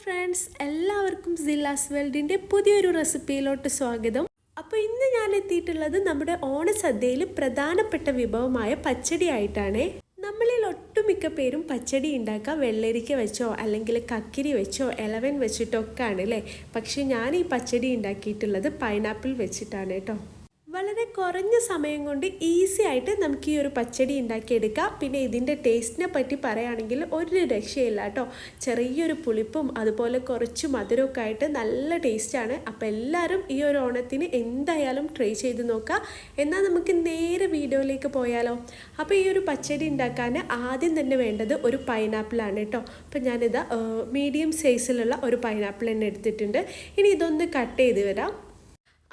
Friends എല്ലാവർക്കും സില്ലാസ് വേൾഡിന്റെ പുതിയൊരു റെസിപ്പിയിലോട്ട് സ്വാഗതം. അപ്പോൾ ഇന്ന് ഞാൻ എത്തിയിട്ടുള്ളത് നമ്മുടെ ഓണസദ്യയിൽ പ്രധാനപ്പെട്ട വിഭവമായ പച്ചടി ആയിട്ടാണ്. നമ്മളിൽ ഒട്ടുമിക്ക പേരും പച്ചടി ഉണ്ടാക്കുക വെള്ളരിക്ക വെച്ചോ അല്ലെങ്കിൽ കക്കിരി വെച്ചോ ഇലവൻ വെച്ചിട്ടൊക്കെ ആണ് അല്ലേ പക്ഷേ ഞാൻ ഈ പച്ചടി ഉണ്ടാക്കിയിട്ടുള്ളത് പൈനാപ്പിൾ വെച്ചിട്ടാണ് കേട്ടോ. വളരെ കുറഞ്ഞ സമയം കൊണ്ട് ഈസി ആയിട്ട് നമുക്ക് ഈ ഒരു പച്ചടി ഉണ്ടാക്കിയെടുക്കാം. പിന്നെ ഇതിന്റെ ടേസ്റ്റിനെ പറ്റി പറയുകയാണെങ്കിൽ ഒരു രക്ഷയില്ല കേട്ടോ ചെറിയൊരു പുളിപ്പും അതുപോലെ കുറച്ച് മധുരമൊക്കെ ആയിട്ട് നല്ല ടേസ്റ്റാണ് അപ്പോൾ എല്ലാവരും ഈ ഒരു ഓണത്തിന് എന്തായാലും ട്രൈ ചെയ്ത് നോക്കുക എന്നാൽ നമുക്ക് നേരെ വീഡിയോയിലേക്ക് പോയാലോ? അപ്പോൾ ഈ ഒരു പച്ചടി ഉണ്ടാക്കാൻ ആദ്യം തന്നെ വേണ്ടത് ഒരു പൈനാപ്പിളാണ് കേട്ടോ അപ്പോൾ ഞാനിത് മീഡിയം സൈസിലുള്ള ഒരു പൈനാപ്പിൾ തന്നെ എടുത്തിട്ടുണ്ട്. ഇനി ഇതൊന്ന് കട്ട് ചെയ്ത് വരാം.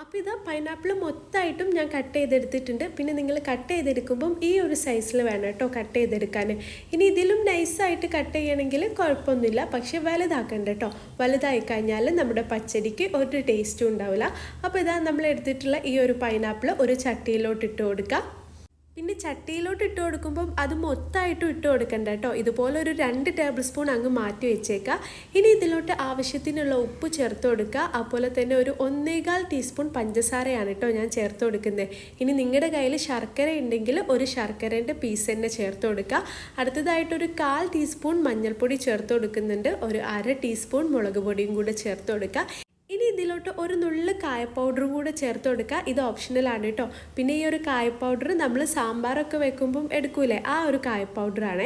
അപ്പോൾ ഇത് പൈനാപ്പിൾ മൊത്തമായിട്ടും ഞാൻ കട്ട് ചെയ്തെടുത്തിട്ടുണ്ട്. പിന്നെ നിങ്ങൾ കട്ട് ചെയ്തെടുക്കുമ്പം ഈ ഒരു സൈസിൽ വേണം കേട്ടോ കട്ട് ചെയ്തെടുക്കാൻ. ഇനി ഇതിലും നൈസായിട്ട് കട്ട് ചെയ്യണമെങ്കിൽ കുഴപ്പമൊന്നുമില്ല. പക്ഷേ വലുതാക്കണ്ട കേട്ടോ. വലുതായി കഴിഞ്ഞാൽ നമ്മുടെ പച്ചടിക്ക് ഒരു ടേസ്റ്റും ഉണ്ടാവില്ല. അപ്പോൾ ഇതാ നമ്മൾ എടുത്തിട്ടുള്ള ഈ ഒരു പൈനാപ്പിൾ ഒരു ചട്ടിയിലോട്ട് ഇട്ട് കൊടുക്കുക പിന്നെ ചട്ടിയിലോട്ട് ഇട്ട് കൊടുക്കുമ്പം അത് മൊത്തമായിട്ടും ഇട്ട് കൊടുക്കണ്ട കേട്ടോ. ഇതുപോലെ ഒരു രണ്ട് ടേബിൾ സ്പൂൺ അങ്ങ് മാറ്റി വെച്ചേക്കാം. ഇനി ഇതിലോട്ട് ആവശ്യത്തിനുള്ള ഉപ്പ് ചേർത്ത് കൊടുക്കുക അതുപോലെ തന്നെ ഒരു ഒന്നേകാൽ ടീസ്പൂൺ പഞ്ചസാരയാണ് കേട്ടോ ഞാൻ ചേർത്ത് കൊടുക്കുന്നത്. ഇനി നിങ്ങളുടെ കയ്യിൽ ശർക്കര ഉണ്ടെങ്കിൽ ഒരു ശർക്കരേന്റെ പീസ് തന്നെ ചേർത്ത് കൊടുക്കുക അടുത്തതായിട്ടൊരു കാൽ ടീസ്പൂൺ മഞ്ഞൾപ്പൊടി ചേർത്ത് കൊടുക്കുന്നുണ്ട്. ഒരു അര ടീസ്പൂൺ മുളക് പൊടിയും കൂടെ ചേർത്ത് കൊടുക്കുക ഇതിലോട്ട് ഒരു നുള്ളു കായ പൗഡറും കൂടെ ചേർത്ത് കൊടുക്കുക. ഇത് ഓപ്ഷണലാണ് കേട്ടോ പിന്നെ ഈ ഒരു കായ പൗഡർ നമ്മൾ സാമ്പാറൊക്കെ വെക്കുമ്പം എടുക്കൂലേ? ആ ഒരു കായ പൗഡറാണ്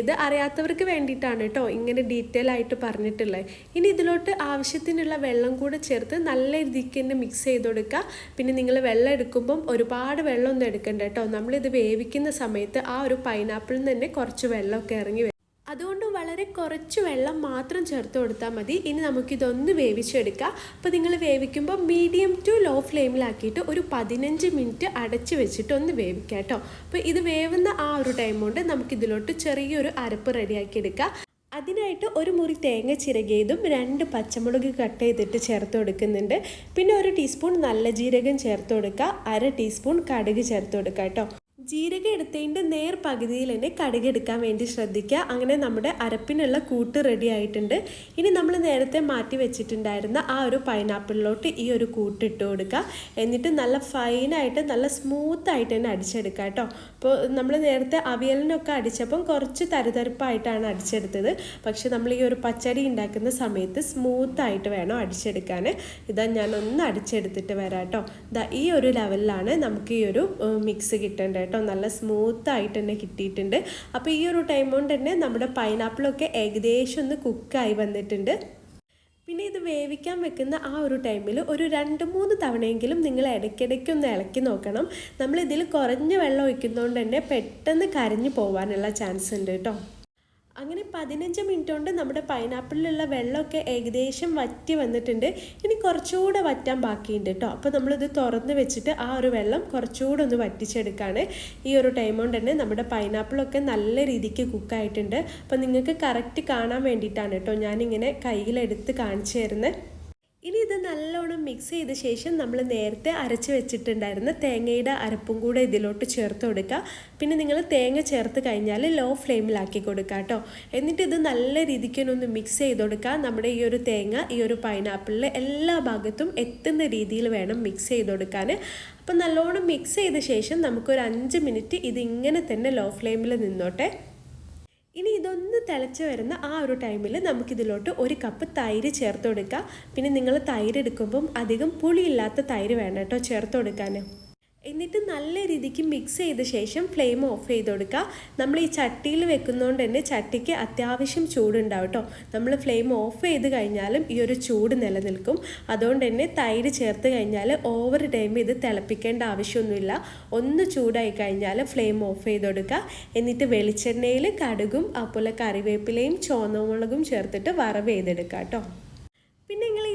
ഇത് അറിയാത്തവർക്ക് വേണ്ടിയിട്ടാണ് കേട്ടോ ഇങ്ങനെ ഡീറ്റെയിൽ ആയിട്ട് പറഞ്ഞിട്ടുള്ളത് ഇനി ഇതിലോട്ട് ആവശ്യത്തിനുള്ള വെള്ളം കൂടെ ചേർത്ത് നല്ല രീതിക്ക് തന്നെ മിക്സ് ചെയ്ത് കൊടുക്കുക. പിന്നെ നിങ്ങൾ വെള്ളം എടുക്കുമ്പം ഒരുപാട് വെള്ളമൊന്നും എടുക്കണ്ട കേട്ടോ നമ്മളിത് വേവിക്കുന്ന സമയത്ത് ആ ഒരു പൈനാപ്പിളിൽ നിന്ന് തന്നെ കുറച്ച് വെള്ളമൊക്കെ ഇറങ്ങി അതുകൊണ്ട് വളരെ കുറച്ച് വെള്ളം മാത്രം ചേർത്ത് കൊടുത്താൽ മതി. ഇനി നമുക്കിതൊന്ന് വേവിച്ചെടുക്കാം. അപ്പോൾ നിങ്ങൾ വേവിക്കുമ്പോൾ മീഡിയം ടു ലോ ഫ്ലെയിമിലാക്കിയിട്ട് ഒരു പതിനഞ്ച് മിനിറ്റ് അടച്ച് വെച്ചിട്ട് ഒന്ന് വേവിക്കാം കേട്ടോ. അപ്പോൾ ഇത് വേവുന്ന ആ ഒരു ടൈം കൊണ്ട് നമുക്കിതിലോട്ട് ചെറിയൊരു അരപ്പ് റെഡിയാക്കി എടുക്കാം. അതിനായിട്ട് ഒരു മുറി തേങ്ങ ചിരകിയതും രണ്ട് പച്ചമുളക് കട്ട് ചെയ്തിട്ട് ചേർത്ത് കൊടുക്കുന്നുണ്ട്. പിന്നെ ഒരു ടീസ്പൂൺ നല്ല ജീരകം ചേർത്ത് കൊടുക്കുക. അര ടീസ്പൂൺ കടുക് ചേർത്ത് കൊടുക്കുക കേട്ടോ. ജീരകം എടുത്തതിന്റെ നേർ പകുതിയിൽ തന്നെ കടുക് എടുക്കാൻ വേണ്ടി ശ്രദ്ധിക്കുക. അങ്ങനെ നമ്മുടെ അരപ്പിനുള്ള കൂട്ട് റെഡി ആയിട്ടുണ്ട്. ഇനി നമ്മൾ നേരത്തെ മാറ്റി വെച്ചിട്ടുണ്ടായിരുന്ന ആ ഒരു പൈനാപ്പിളിലോട്ട് ഈ ഒരു കൂട്ട് ഇട്ട് കൊടുക്കുക. എന്നിട്ട് നല്ല ഫൈനായിട്ട് നല്ല സ്മൂത്തായിട്ട് തന്നെ അടിച്ചെടുക്കുക കേട്ടോ. അപ്പോൾ നമ്മൾ നേരത്തെ അവിയലിനൊക്കെ അടിച്ചപ്പം കുറച്ച് തരുതരിപ്പായിട്ടാണ് അടിച്ചെടുത്തത്. പക്ഷേ നമ്മൾ ഈ ഒരു പച്ചടി ഉണ്ടാക്കുന്ന സമയത്ത് സ്മൂത്തായിട്ട് വേണം അടിച്ചെടുക്കാൻ. ഇതാ ഞാനൊന്ന് അടിച്ചെടുത്തിട്ട് വരാം കേട്ടോ. ഈ ഒരു ലെവലിലാണ് നമുക്ക് ഈ ഒരു മിക്സ് കിട്ടേണ്ടത് കേട്ടോ. നല്ല സ്മൂത്ത് ആയിട്ട് തന്നെ കിട്ടിയിട്ടുണ്ട്. അപ്പോൾ ഈ ഒരു ടൈം കൊണ്ട് തന്നെ നമ്മുടെ പൈനാപ്പിളൊക്കെ ഏകദേശം ഒന്ന് കുക്കായി വന്നിട്ടുണ്ട്. പിന്നെ ഇത് വേവിക്കാൻ വെക്കുന്ന ആ ഒരു ടൈമിൽ ഒരു രണ്ട് മൂന്ന് തവണയെങ്കിലും നിങ്ങൾ ഇടയ്ക്കിടയ്ക്ക് ഒന്ന് ഇളക്കി നോക്കണം. നമ്മൾ ഇതിൽ കുറഞ്ഞ വെള്ളം ഒഴിക്കുന്നതുകൊണ്ട് തന്നെ പെട്ടെന്ന് കരഞ്ഞു പോകാനുള്ള ചാൻസ് ഉണ്ട് കേട്ടോ. അങ്ങനെ പതിനഞ്ച് മിനിറ്റ് കൊണ്ട് നമ്മുടെ പൈനാപ്പിളിലുള്ള വെള്ളമൊക്കെ ഏകദേശം വറ്റി വന്നിട്ടുണ്ട്. ഇനി കുറച്ചുകൂടെ വറ്റാൻ ബാക്കിയുണ്ട് കേട്ടോ അപ്പോൾ നമ്മളിത് തുറന്ന് വെച്ചിട്ട് ആ ഒരു വെള്ളം കുറച്ചുകൂടെ ഒന്ന് വറ്റിച്ചെടുക്കുകയാണ് ഈ ഒരു ടൈം കൊണ്ട് തന്നെ നമ്മുടെ പൈനാപ്പിളൊക്കെ നല്ല രീതിക്ക് കുക്കായിട്ടുണ്ട് അപ്പോൾ നിങ്ങൾക്ക് കറക്റ്റ് കാണാൻ വേണ്ടിയിട്ടാണ് കേട്ടോ ഞാനിങ്ങനെ കയ്യിലെടുത്ത് കാണിച്ചു തരുന്നത് ഇനി ഇത് നല്ലോണം മിക്സ് ചെയ്ത ശേഷം നമ്മൾ നേരത്തെ അരച്ച് വെച്ചിട്ടുണ്ടായിരുന്ന തേങ്ങയുടെ അരപ്പും കൂടെ ഇതിലോട്ട് ചേർത്ത് കൊടുക്കുക. പിന്നെ നിങ്ങൾ തേങ്ങ ചേർത്ത് കഴിഞ്ഞാൽ ലോ ഫ്ലെയിമിലാക്കി കൊടുക്കുക കേട്ടോ. എന്നിട്ട് ഇത് നല്ല രീതിക്കൊന്ന് മിക്സ് ചെയ്ത് കൊടുക്കുക. നമ്മുടെ ഈ ഒരു തേങ്ങ ഈ ഒരു പൈനാപ്പിളിൽ എല്ലാ ഭാഗത്തും എത്തുന്ന രീതിയിൽ വേണം മിക്സ് ചെയ്ത് കൊടുക്കാൻ അപ്പം നല്ലോണം മിക്സ് ചെയ്ത ശേഷം നമുക്കൊരു അഞ്ച് മിനിറ്റ് ഇതിങ്ങനെ തന്നെ ലോ ഫ്ലെയിമിൽ നിന്നോട്ടെ. ഇനി ഇതൊന്ന് തിളച്ച് വരുന്ന ആ ഒരു ടൈമിൽ നമുക്കിതിലോട്ട് ഒരു കപ്പ് തൈര് ചേർത്ത് കൊടുക്കുക പിന്നെ നിങ്ങൾ തൈര് എടുക്കുമ്പം അധികം പുളിയില്ലാത്ത തൈര് വേണം കേട്ടോ ചേർത്ത് കൊടുക്കാൻ എന്നിട്ട് നല്ല രീതിക്ക് മിക്സ് ചെയ്ത ശേഷം ഫ്ലെയിം ഓഫ് ചെയ്ത് കൊടുക്കുക നമ്മൾ ഈ ചട്ടിയിൽ വെക്കുന്നതുകൊണ്ട് തന്നെ ചട്ടിക്ക് അത്യാവശ്യം ചൂടുണ്ടാവും കേട്ടോ നമ്മൾ ഫ്ലെയിം ഓഫ് ചെയ്ത് കഴിഞ്ഞാലും ഈ ഒരു ചൂട് നിലനിൽക്കും. അതുകൊണ്ട് തന്നെ തൈര് ചേർത്ത് കഴിഞ്ഞാൽ ഓവർ ടൈം ഇത് തിളപ്പിക്കേണ്ട ആവശ്യമൊന്നുമില്ല. ഒന്ന് ചൂടായി കഴിഞ്ഞാൽ ഫ്ലെയിം ഓഫ് ചെയ്ത് കൊടുക്കുക എന്നിട്ട് വെളിച്ചെണ്ണയിൽ കടുകും അതുപോലെ കറിവേപ്പിലയും ചോന്നമുളകും ചേർത്തിട്ട് വറവ് ചെയ്തെടുക്കുക കേട്ടോ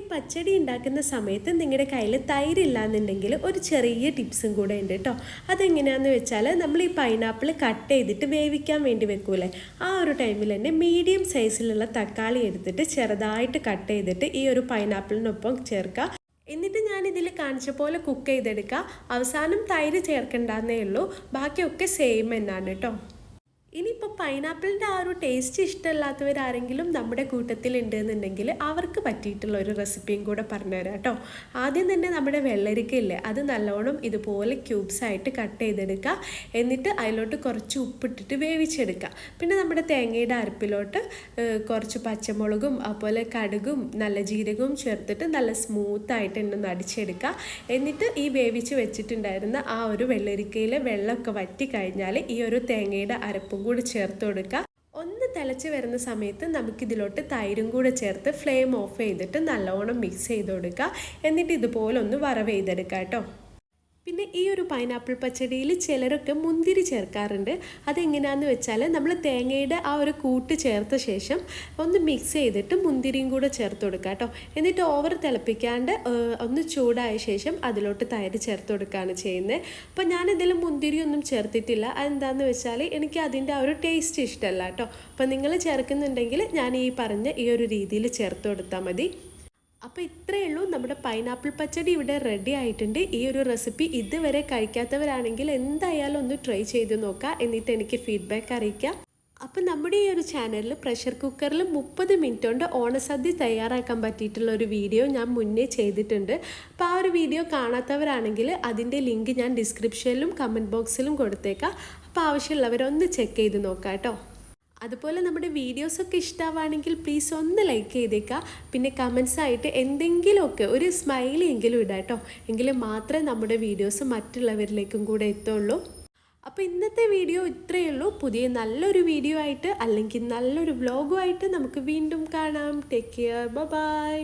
പച്ചടി ഉണ്ടാക്കുന്ന സമയത്ത് നിങ്ങളുടെ കയ്യിൽ തൈരില്ല എന്നുണ്ടെങ്കിൽ ഒരു ചെറിയ ടിപ്സും കൂടെ ഉണ്ട് കേട്ടോ അതെങ്ങനെയാണെന്ന് വെച്ചാൽ നമ്മൾ ഈ പൈനാപ്പിൾ കട്ട് ചെയ്തിട്ട് വേവിക്കാൻ വേണ്ടി വെക്കൂലേ? ആ ഒരു ടൈമിൽ തന്നെ മീഡിയം സൈസിലുള്ള തക്കാളി എടുത്തിട്ട് ചെറുതായിട്ട് കട്ട് ചെയ്തിട്ട് ഈ ഒരു പൈനാപ്പിളിനൊപ്പം ചേർക്കുക എന്നിട്ട് ഞാൻ ഇതിൽ കാണിച്ച പോലെ കുക്ക് ചെയ്തെടുക്കുക അവസാനം തൈര് ചേർക്കണ്ടെന്നേ ഉള്ളൂ. ബാക്കിയൊക്കെ സെയിം എന്നാണ് കേട്ടോ ഇനിയിപ്പോൾ പൈനാപ്പിളിന്റെ ആ ഒരു ടേസ്റ്റ് ഇഷ്ടമല്ലാത്തവരാരെങ്കിലും നമ്മുടെ കൂട്ടത്തിൽ ഉണ്ടെന്നുണ്ടെങ്കിൽ അവർക്ക് പറ്റിയിട്ടുള്ള ഒരു റെസിപ്പിയും കൂടെ പറഞ്ഞുതരാം കേട്ടോ. ആദ്യം തന്നെ നമ്മുടെ വെള്ളരിക്കയില്ലേ അത് നല്ലോണം ഇതുപോലെ ക്യൂബ്സ് ആയിട്ട് കട്ട് ചെയ്തെടുക്കുക എന്നിട്ട് അതിലോട്ട് കുറച്ച് ഉപ്പിട്ടിട്ട് വേവിച്ചെടുക്കുക പിന്നെ നമ്മുടെ തേങ്ങയുടെ അരപ്പിലോട്ട് കുറച്ച് പച്ചമുളകും അതുപോലെ കടുകും നല്ല ജീരകവും ചേർത്തിട്ട് നല്ല സ്മൂത്തായിട്ട് ഒന്ന് അടിച്ചെടുക്കുക എന്നിട്ട് ഈ വേവിച്ച് വെച്ചിട്ടുണ്ടായിരുന്ന ആ ഒരു വെള്ളരിക്കയിലെ വെള്ളമൊക്കെ വറ്റി കഴിഞ്ഞാൽ ഈ ഒരു തേങ്ങയുടെ അരപ്പും കൂടി ചേർത്ത് കൊടുക്കുക. ഒന്ന് തിളച്ച് വരുന്ന സമയത്ത് നമുക്കിതിലോട്ട് തൈരും കൂടെ ചേർത്ത് ഫ്ലെയിം ഓഫ് ചെയ്തിട്ട് നല്ലോണം മിക്സ് ചെയ്ത് കൊടുക്കുക. എന്നിട്ട് ഇതുപോലെ ഒന്ന് വറവ് ചെയ്തെടുക്കാം കേട്ടോ. പിന്നെ ഈ ഒരു പൈനാപ്പിൾ പച്ചടിയിൽ ചിലരൊക്കെ മുന്തിരി ചേർക്കാറുണ്ട്. അതെങ്ങനെയാണെന്ന് വെച്ചാൽ നമ്മൾ തേങ്ങയുടെ ആ ഒരു കൂട്ട് ചേർത്ത ശേഷം ഒന്ന് മിക്സ് ചെയ്തിട്ട് മുന്തിരിയും കൂടെ ചേർത്ത് കൊടുക്കുക കേട്ടോ. എന്നിട്ട് ഓവർ തിളപ്പിക്കാണ്ട് ഒന്ന് ചൂടായ ശേഷം അതിലോട്ട് തൈര് ചേർത്ത് കൊടുക്കുകയാണ് ചെയ്യുന്നത്. അപ്പോൾ ഞാനിതിൽ മുന്തിരി ഒന്നും ചേർത്തിട്ടില്ല. അതെന്താണെന്ന് വെച്ചാൽ എനിക്ക് അതിന്റെ ആ ഒരു ടേസ്റ്റ് ഇഷ്ടമല്ല കേട്ടോ. അപ്പോൾ നിങ്ങൾ ചേർക്കുന്നുണ്ടെങ്കിൽ ഞാൻ ഈ പറഞ്ഞ ഈ ഒരു രീതിയിൽ ചേർത്ത് കൊടുത്താൽ മതി. അപ്പോൾ ഇത്രയേ ഉള്ളൂ. നമ്മുടെ പൈനാപ്പിൾ പച്ചടി ഇവിടെ റെഡി ആയിട്ടുണ്ട്. ഈ ഒരു റെസിപ്പി ഇതുവരെ കഴിക്കാത്തവരാണെങ്കിൽ എന്തായാലും ഒന്ന് ട്രൈ ചെയ്ത് നോക്കുക എന്നിട്ട് എനിക്ക് ഫീഡ്ബാക്ക് അറിയിക്കാം. അപ്പോൾ നമ്മുടെ ഈ ഒരു ചാനലിൽ പ്രഷർ കുക്കറിൽ മുപ്പത് മിനിറ്റ് കൊണ്ട് ഓണസദ്യ തയ്യാറാക്കാൻ പറ്റിയിട്ടുള്ള ഒരു വീഡിയോ ഞാൻ മുന്നേ ചെയ്തിട്ടുണ്ട്. അപ്പോൾ ആ ഒരു വീഡിയോ കാണാത്തവരാണെങ്കിൽ അതിന്റെ ലിങ്ക് ഞാൻ ഡിസ്ക്രിപ്ഷനിലും കമന്റ് ബോക്സിലും കൊടുത്തേക്കാം. അപ്പോൾ ആവശ്യമുള്ളവരൊന്ന് ചെക്ക് ചെയ്ത് നോക്കാം കേട്ടോ. അതുപോലെ നമ്മുടെ വീഡിയോസൊക്കെ ഇഷ്ടമാവുകയാണെങ്കിൽ പ്ലീസ് ഒന്ന് ലൈക്ക് ചെയ്തേക്കുക പിന്നെ കമൻസായിട്ട് എന്തെങ്കിലുമൊക്കെ ഒരു സ്മൈലി എങ്കിലും ഇടാം കേട്ടോ എങ്കിൽ മാത്രമേ നമ്മുടെ വീഡിയോസ് മറ്റുള്ളവരിലേക്കും കൂടെ എത്തുള്ളൂ. അപ്പോൾ ഇന്നത്തെ വീഡിയോ ഇത്രയേ ഉള്ളൂ. പുതിയ നല്ലൊരു വീഡിയോ ആയിട്ട് അല്ലെങ്കിൽ നല്ലൊരു വ്ലോഗുമായിട്ട് നമുക്ക് വീണ്ടും കാണാം. Take care bye